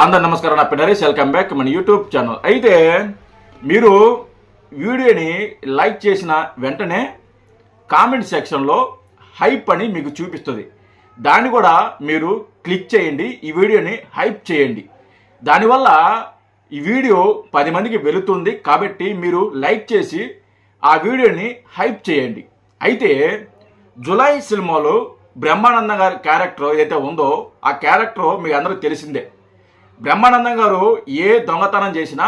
అందరు నమస్కారం నా పిన్నరీస్ వెల్కమ్ బ్యాక్ మన యూట్యూబ్ ఛానల్. అయితే మీరు వీడియోని లైక్ చేసిన వెంటనే కామెంట్ సెక్షన్లో హైప్ అని మీకు చూపిస్తుంది. దాన్ని కూడా మీరు క్లిక్ చేయండి ఈ వీడియోని హైప్ చేయండి. దానివల్ల ఈ వీడియో పది మందికి వెళుతుంది కాబట్టి మీరు లైక్ చేసి ఆ వీడియోని హైప్ చేయండి. అయితే జులై సినిమాలో బ్రహ్మానందం గారి క్యారెక్టర్ ఏదైతే ఉందో ఆ క్యారెక్టర్ మీకు అందరూ తెలిసిందే. బ్రహ్మానందం గారు ఏ దొంగతనం చేసినా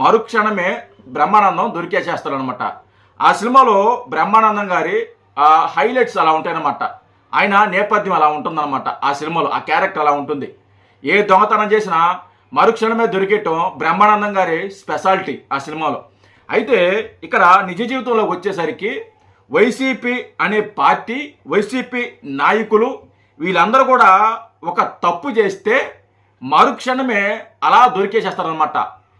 మరుక్షణమే బ్రహ్మానందం దొరికేసేస్తారనమాట ఆ సినిమాలో బ్రహ్మానందం గారి హైలైట్స్ అలా ఉంటాయన్నమాట. ఆయన నేపథ్యం అలా ఉంటుందన్నమాట ఆ సినిమాలో ఆ క్యారెక్టర్ అలా ఉంటుంది. ఏ దొంగతనం చేసినా మరుక్షణమే దొరికేయటం బ్రహ్మానందం గారి స్పెషాలిటీ ఆ సినిమాలో. అయితే ఇక్కడ నిజ జీవితంలోకి వచ్చేసరికి వైసీపీ అనే పార్టీ వైసీపీ నాయకులు వీళ్ళందరూ కూడా ఒక తప్పు చేస్తే మరుక్షణమే అలా దొరికేసేస్తారనమాట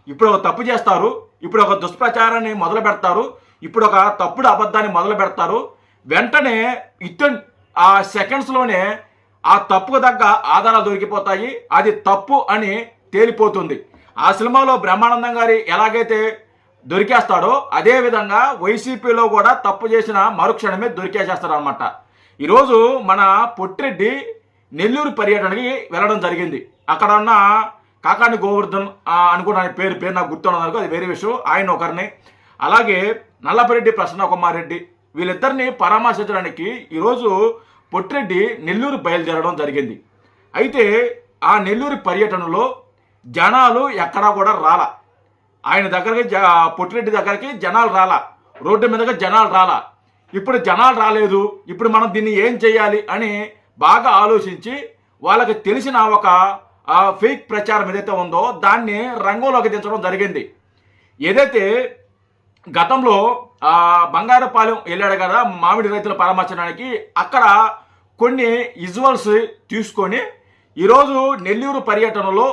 ఇప్పుడు ఒక తప్పు చేస్తారు ఇప్పుడు ఒక దుష్ప్రచారాన్ని మొదలు పెడతారు ఇప్పుడు ఒక తప్పుడు అబద్ధాన్ని మొదలు పెడతారు వెంటనే ఇతన్ ఆ సెకండ్స్లోనే ఆ తప్పుకు తగ్గ ఆధారాలు దొరికిపోతాయి అది తప్పు అని తేలిపోతుంది. ఆ సినిమాలో బ్రహ్మానందం గారి ఎలాగైతే దొరికేస్తాడో అదేవిధంగా వైసీపీలో కూడా తప్పు చేసిన మరుక్షణమే దొరికేసేస్తాడు అనమాట ఈరోజు మన పొట్టిరెడ్డి నెల్లూరు పర్యటనకి వెళ్ళడం జరిగింది. అక్కడ ఉన్న కాకాని గోవర్ధన్ ఆ, అనుకున్న ఆయన పేరు పేరు నాకు గుర్తున్నదనుకో అది వేరే విషయం. ఆయన ఒకరిని అలాగే నల్లపరెడ్డి ప్రసన్న కుమార్ రెడ్డి వీళ్ళిద్దరిని పరామర్శించడానికి ఈరోజు పొట్టిరెడ్డి నెల్లూరు బయలుదేరడం జరిగింది. అయితే ఆ నెల్లూరు పర్యటనలో జనాలు ఎక్కడా కూడా రాల. ఆయన దగ్గరికి జ పొట్టిరెడ్డి దగ్గరికి జనాలు రాల. రోడ్డు మీదగా జనాలు రాల. ఇప్పుడు జనాలు రాలేదు. ఇప్పుడు మనం దీన్ని ఏం చేయాలి అని బాగా ఆలోచించి వాళ్ళకి తెలిసిన ఒక ఆ ఫేక్ ప్రచారం ఏదైతే ఉందో దాన్ని రంగంలోకి దించడం జరిగింది. ఏదైతే గతంలో ఆ బంగారపాలెం వెళ్ళాడు కదా మామిడి రైతుల పరామర్శనానికి అక్కడ కొన్ని విజువల్స్ తీసుకొని ఈరోజు నెల్లూరు పర్యటనలో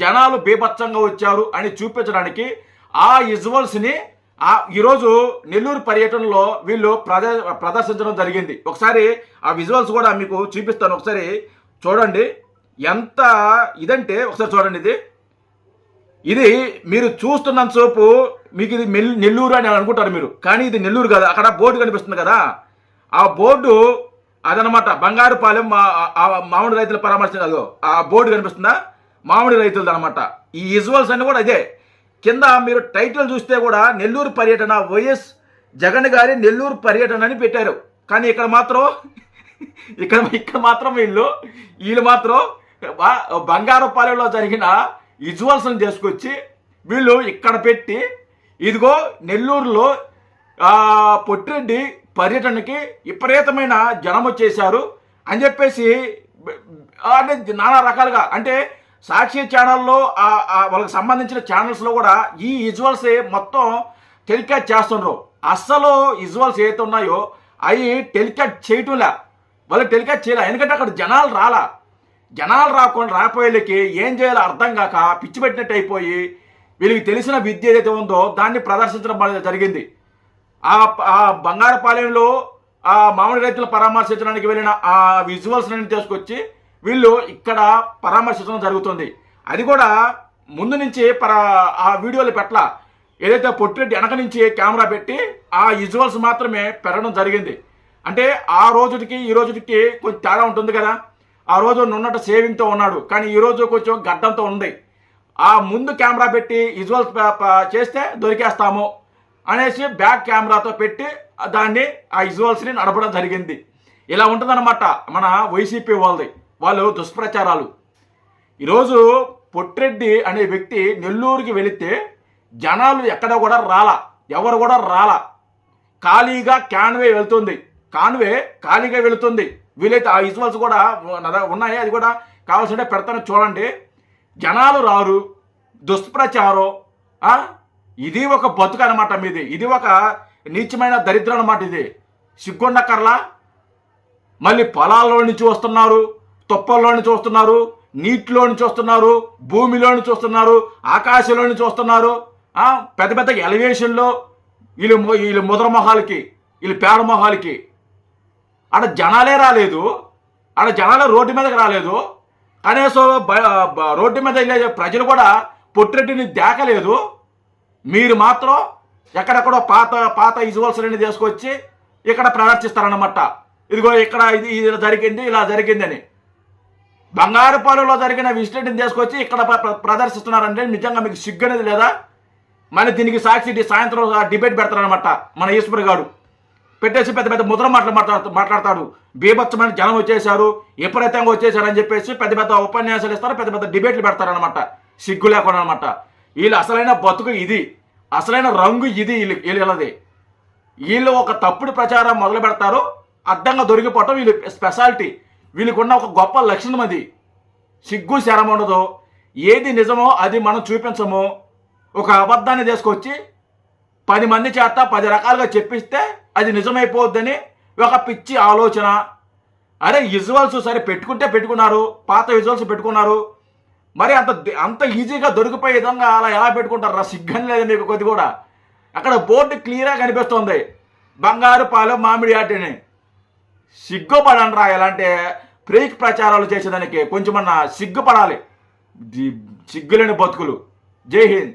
జనాలు బీభత్సంగా వచ్చారు అని చూపించడానికి ఆ విజువల్స్ని ఆ ఈరోజు నెల్లూరు పర్యటనలో వీళ్ళు ప్రద ప్రదర్శించడం జరిగింది. ఒకసారి ఆ విజువల్స్ కూడా మీకు చూపిస్తాను. ఒకసారి చూడండి. ఎంత ఇదంటే ఒకసారి చూడండి ఇది. ఇది మీరు చూస్తున్నంతసేపు మీకు ఇది నెల్లూరు అని అనుకుంటారు మీరు. కానీ ఇది నెల్లూరు కాదు అక్కడ బోర్డు కనిపిస్తుంది కదా. ఆ బోర్డు అదనమాట బంగారుపాలెం మా మామిడి రైతుల పరామర్శ అదో ఆ బోర్డు కనిపిస్తుందా? మామిడి రైతులది అనమాట ఈ విజువల్స్ అన్ని కూడా అదే కింద మీరు టైటిల్ చూస్తే కూడా నెల్లూరు పర్యటన వైఎస్ జగన్ గారి నెల్లూరు పర్యటన అని పెట్టారు. కానీ ఇక్కడ మాత్రం ఇక్కడ ఇక్కడ మాత్రం వీళ్ళు వీళ్ళు మాత్రం బంగారపాలెంలో జరిగిన విజువల్స్ని తీసుకొచ్చి వీళ్ళు ఇక్కడ పెట్టి ఇదిగో నెల్లూరులో పొట్టిరెడ్డి పర్యటనకి విపరీతమైన జనం వచ్చేసారు అని చెప్పేసి అంటే నానా రకాలుగా అంటే సాక్షి ఛానల్లో వాళ్ళకి సంబంధించిన ఛానల్స్లో కూడా ఈ విజువల్స్ మొత్తం టెలికాస్ట్ చేస్తుండ్రు. అస్సలు విజువల్స్ ఏవైతే ఉన్నాయో అవి టెలికాస్ట్ చేయటంలే. వాళ్ళు టెలికాస్ట్ చేయలే ఎందుకంటే అక్కడ జనాలు రాలా. జనాలు రాకుండా రాకపోయేళ్ళకి ఏం చేయాలో అర్థం కాక పిచ్చి పెట్టినట్టు అయిపోయి వీళ్ళకి తెలిసిన విద్య ఏదైతే ఉందో దాన్ని ప్రదర్శించడం అనేది జరిగింది. ఆ ఆ బంగారపాలెంలో ఆ మామిడి రైతుల పరామర్శించడానికి వెళ్ళిన ఆ విజువల్స్ నేను తీసుకొచ్చి వీళ్ళు ఇక్కడ పరామర్శించడం జరుగుతుంది. అది కూడా ముందు నుంచి పరా ఆ వీడియోలు పెట్ల ఏదైతే పొట్టిరెడ్డి వెనక నుంచి కెమెరా పెట్టి ఆ విజువల్స్ మాత్రమే పెట్టడం జరిగింది. అంటే ఆ రోజుకి ఈ రోజుకి కొంచెం తేడా ఉంటుంది కదా? ఆ రోజు నున్నట్టు సేవింగ్తో ఉన్నాడు. కానీ ఈ రోజు కొంచెం గడ్డంతో ఉంది. ఆ ముందు కెమెరా పెట్టి విజువల్స్ చేస్తే దొరికేస్తాము అనేసి బ్యాక్ కెమెరాతో పెట్టి దాన్ని ఆ విజువల్స్ని నడపడం జరిగింది. ఇలా ఉంటుందన్నమాట మన వైసీపీ వాళ్ళది. వాళ్ళు దుష్ప్రచారాలు. ఈరోజు పొట్టిరెడ్డి అనే వ్యక్తి నెల్లూరుకి వెళితే జనాలు ఎక్కడ కూడా రాలా. ఎవరు కూడా రాలా. ఖాళీగా క్యాన్వే వెళ్తుంది. కాన్వే ఖాళీగా వెళుతుంది. వీలైతే ఆ విజువల్స్ కూడా ఉన్నాయి అది కూడా కావాల్సింటే పెడతాను చూడండి. జనాలు రారు దుష్ప్రచారం ఇది ఒక బతుకు అనమాట మీది. ఇది ఒక నీచమైన దరిద్రం అనమాట ఇది. సిగ్గుండకర్లా మళ్ళీ పొలాల్లో నుంచి వస్తున్నారు తుప్పల్లో నుంచి వస్తున్నారు నీటిలో నుంచి వస్తున్నారు భూమిలో నుంచి వస్తున్నారు ఆకాశంలో నుంచి వస్తున్నారు పెద్ద పెద్ద ఎలివేషన్లో వీళ్ళు వీళ్ళు ముద్ర మొహాలకి వీళ్ళు పేడ మొహాలకి. ఆడ జనాలే రాలేదు. ఆడ జనాలే రోడ్డు మీదకి రాలేదు. కనీసం రోడ్డు మీద వెళ్ళే ప్రజలు కూడా పొట్టిరెడ్డిని దాకలేదు. మీరు మాత్రం ఎక్కడెక్కడో పాత పాత ఇజువల్స్ అన్ని తీసుకొచ్చి ఇక్కడ ప్రదర్శిస్తారన్నమాట. ఇదిగో ఇక్కడ ఇది ఇలా జరిగింది ఇలా జరిగిందని. బంగారుపాలెంలో జరిగిన విజిటెడ్ని తీసుకొచ్చి ఇక్కడ ప్ర- ప్రదర్శిస్తున్నారంటే నిజంగా మీకు సిగ్గు అనేది లేదా? మళ్ళీ దీనికి సాక్షి సాయంత్రం డిబేట్ పెడతారనమాట మన ఈశ్వర్ గారు. పెట్టేసి పెద్ద పెద్ద ముద్ర మాటలు మాట్లాడుతూ మాట్లాడతాడు. బీభత్సమైన జనం వచ్చేసారు విపరీతంగా వచ్చేసారని చెప్పేసి పెద్ద పెద్ద ఉపన్యాసాలు ఇస్తారు పెద్ద పెద్ద డిబేట్లు పెడతారనమాట సిగ్గు లేకుండా అనమాట వీళ్ళు అసలైన బతుకు ఇది. అసలైన రంగు ఇది వీళ్ళు వీళ్ళది. వీళ్ళు ఒక తప్పుడు ప్రచారం మొదలు పెడతారు అడ్డంగా దొరికిపోవటం వీళ్ళు స్పెషాలిటీ. వీళ్ళకున్న ఒక గొప్ప లక్షణం అది. సిగ్గు శరం ఉండదు. ఏది నిజమో అది మనం చూపించము. ఒక అబద్ధాన్ని తీసుకొచ్చి పది మంది చేత పది రకాలుగా చెప్పిస్తే అది నిజమైపోద్దని ఒక పిచ్చి ఆలోచన. అరే విజువల్స్ సరే పెట్టుకుంటే పెట్టుకున్నారు పాత విజువల్స్ పెట్టుకున్నారు. మరి అంత అంత ఈజీగా దొరికిపోయే విధంగా అలా ఎలా పెట్టుకుంటారు? రా సిగ్గని లేదు మీకు కొద్ది కూడా. అక్కడ బోర్డు క్లియర్గా కనిపిస్తుంది. బంగారు పాలు మామిడి ఆటని సిగ్గుపడండి రా ఎలాంటి ప్రేక్ ప్రచారాలు చేసేదానికి కొంచెమన్నా సిగ్గుపడాలి. సిగ్గులేని బతుకులు. జై హింద్.